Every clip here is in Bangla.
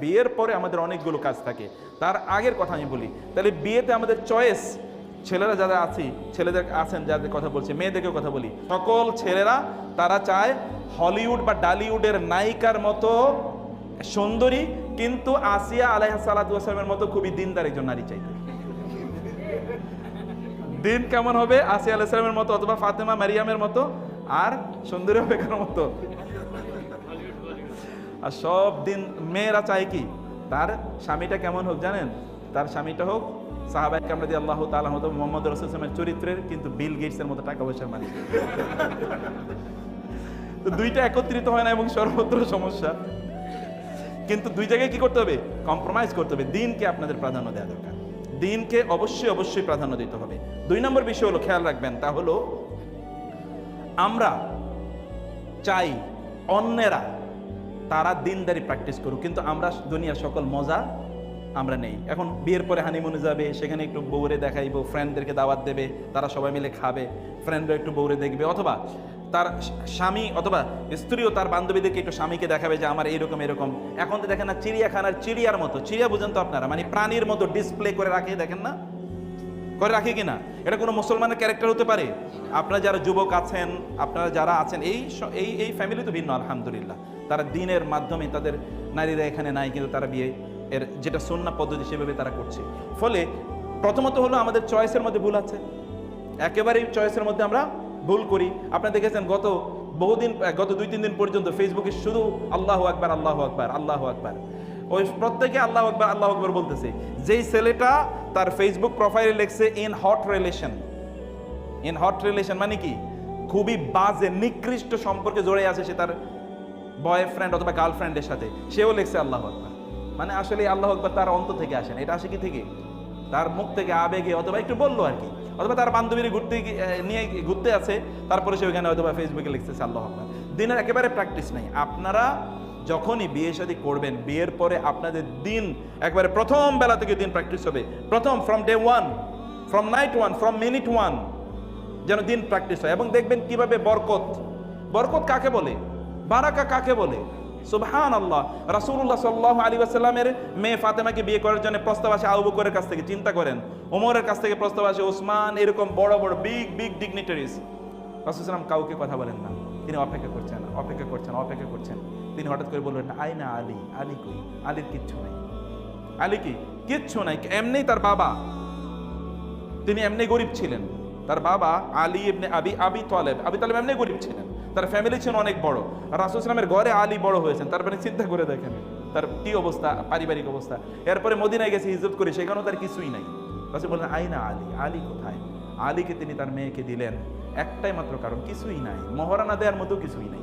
বিয়ের পরে আমাদের অনেকগুলো কাজ থাকে। তার আগের কথা আমি বলি, তাহলে বিয়েতে আমাদের চয়েস ছেলেরা যারা আছি, ছেলেদের আছেন, যাদের কথা বলছে, মেয়েদেরকেও কথা বলি। সকল ছেলেরা, তারা চায় হলিউড বা ডালিউডের নায়িকার মতো সুন্দরী, কিন্তু আসিয়া আলাইহ সালাতামের মতো খুবই দিনদার একজন নারী চাইতে দিন কেমন হবে? আসিয়া আলাইসালামের মতো অথবা ফাতেমা মারিয়ামের মতো, আর সুন্দরী হবে কার মতো? আর সব দিন মেয়েরা চায় কি? তার স্বামীটা কেমন হোক, জানেন? তার স্বামীটা হোক সাহাবাই কামরাদি আল্লাহ তালা মতো মোহাম্মদ রসুলের চরিত্রের কিন্তু বিল গেটসের মতো টাকা পয়সার মালিক তো দুইটা একত্রিত হয় না এবং সর্বত্র সমস্যা। কিন্তু দুই জায়গায় কি করতে হবে? কম্প্রোমাইজ করতে হবে। দিনকে আপনাদের প্রাধান্য দেওয়া দরকার। দিনকে অবশ্যই অবশ্যই প্রাধান্য দিতে হবে। দুই নম্বর বিষয় হলো, খেয়াল রাখবেন, তা হলো আমরা চাই অন্যেরা তারা দিনদারি প্র্যাকটিস করুক। কিন্তু আমরা দুনিয়ার সকল মজা আমরা নেই। এখন বিয়ের পরে হানিমুনে যাবে, সেখানে একটু বউরে দেখাইবো ফ্রেন্ডদেরকে দাওয়াত দেবে, তারা সবাই মিলে খাবে ফ্রেন্ডরা একটু বউরে দেখবে, অথবা তার স্বামী অথবা স্ত্রীও তার বান্ধবীদেরকে একটু স্বামীকে দেখাবে যে আমার এরকম এরকম। এখন তো দেখেন না, চিড়িয়াখানার চিড়িয়ার মতো। চিড়িয়া বুঝেন তো আপনারা মানে প্রাণীর মতো ডিসপ্লে করে রাখে, দেখেন না? করে রাখে কিনা? এটা কোনো মুসলমানের ক্যারেক্টার হতে পারে? আপনারা যারা যুবক আছেন, আপনারা যারা আছেন, এই এই এই ফ্যামিলি তো ভিন্ন, আলহামদুলিল্লাহ। তারা দিনের মাধ্যমে তাদের নারীরা এখানে নাই, কিন্তু তারা বিয়ে এর যেটা সন্না পদ্ধতি সেভাবে তারা করছে। ফলে প্রথমত হলো আমাদের চয়েসের মধ্যে ভুল আছে। একেবারেই চয়েসের মধ্যে আমরা ভুল করি। আপনারা দেখেছেন গত বহুদিন, গত দুই, তিন দিন পর্যন্ত ফেসবুকে শুধু আল্লাহ আকবার আল্লাহ আকবার আল্লাহ আকবার। ওই প্রত্যেকে আল্লাহ আকবার আল্লাহ আকবার বলতেছে। যেই ছেলেটা তার ফেসবুক প্রোফাইলে লিখছে in hot relation in hot relation মানে কি? খুবই বাজে, নিকৃষ্ট সম্পর্কে জড়ে আছে সে তার বয়ফ্রেন্ড অথবা গার্লফ্রেন্ডের সাথে। সেও লিখছে, আল্লাহ আকবার. মানে আসলে আল্লাহ আকবার তার অন্ত থেকে আসে না। এটা আসে কি থেকে? তার মুখ থেকে আবেগে অথবা একটু বলল আর কি। অথবা তার বান্ধবীর ঘুরতে নিয়ে ঘুরতে আছে, তারপরে সে ওইখানে অথবা ফেসবুকে লিখতেছে আল্লাহ আকবার। দিনের একেবারে প্র্যাকটিস নেই। আপনারা যখনই বিয়ে শাদী করবেন, বিয়ের পরে আপনাদের দিন, একবারে প্রথম বেলা থেকে দিন প্র্যাকটিস হবে। প্রথম from day one from night one from minute one যেন দিন প্র্যাকটিস হয়। এবং দেখবেন কীভাবে বরকত। বরকত কাকে বলে? বারাকা কাকে বলে? সুবহান আল্লাহ রাসূলুল্লাহ সাল্লাল্লাহু আলাইহি ওয়াসাল্লামের মেয়ে ফাতেমাকে বিয়ে করার জন্য প্রস্তাব আসে আবু বকরের কাছ থেকে। চিন্তা করেন, ওমরের কাছ থেকে প্রস্তাব আসে, ওসমান, এরকম বড় বড় বিগ বিগ ডিগনিটারিজ রাসূল কাউকে কথা বলেন না। তিনি অপেক্ষা করছেন অপেক্ষা করছেন অপেক্ষা করছেন। তিনি হঠাৎ করে বললেন, আইনা আলী আলী কই? আলীর কিচ্ছু নাই। আলী কি? কিচ্ছু নাই, এমনি তার বাবা। তিনি এমনি গরিব ছিলেন। তার বাবা আলী ইবনে আবি আবি তলেব। আবি তলেব এমনি গরিব ছিলেন। তার ফ্যামিলি ছিল অনেক বড়। রাসুল ইসলামের ঘরে আলী বড় হয়েছেন। তারপরে চিন্তা করে দেখেন, তার কি অবস্থা, পারিবারিক অবস্থা। এরপরে মদিনায় গেছে, হিজরত করে, সেখানেও তার কিছুই নাই। রাসুল বললেন, আইনা আলী আলী কোথায়? আলীকে তিনি তার মেয়েকে দিলেন। একটাই মাত্র কারণ, কিছুই নাই। মহারানা দেওয়ার মতো কিছুই নাই।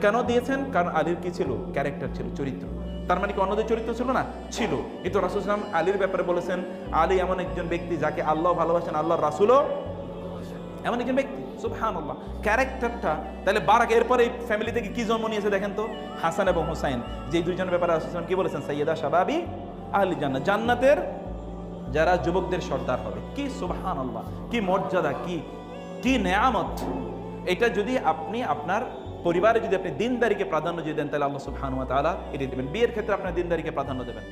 কেন দিয়েছেন? কারণ আলীর কি ছিল? ক্যারেক্টার ছিল, চরিত্র। তার মানে কি অন্যদের চরিত্র ছিল না? ছিল। কিন্তু রাসুল ইসলাম আলীর ব্যাপারে বলেছেন, আলী এমন একজন ব্যক্তি যাকে আল্লাহ ভালোবাসেন আল্লাহ রাসুলও এমন একজন ব্যক্তি। সুবহান আল্লাহ ক্যারেক্টারটা, তাহলে বারাক এরপরে এই ফ্যামিলি থেকে কি জন্ম নিয়েছে দেখেন তো? হাসান এবং হুসাইন। যে দুইজনের ব্যাপারে রাসুল ইসলাম কি বলেছেন? সৈয়দা শাবাবি আহলি জান্নাত জান্নাতের যারা যুবকদের সর্দার হবে। কি সুবাহান আল্লাহ কি মর্যাদা, কি কি নেয়ামত। এটা যদি আপনি আপনার পরিবারে যদি আপনি দিনদারিকে প্রাধান্য যদি দেন, তাহলে আল্লাহ সুবহান তালা এটি দেবেন। বিয়ের ক্ষেত্রে আপনার দিনদারিকে প্রাধান্য দেবেন।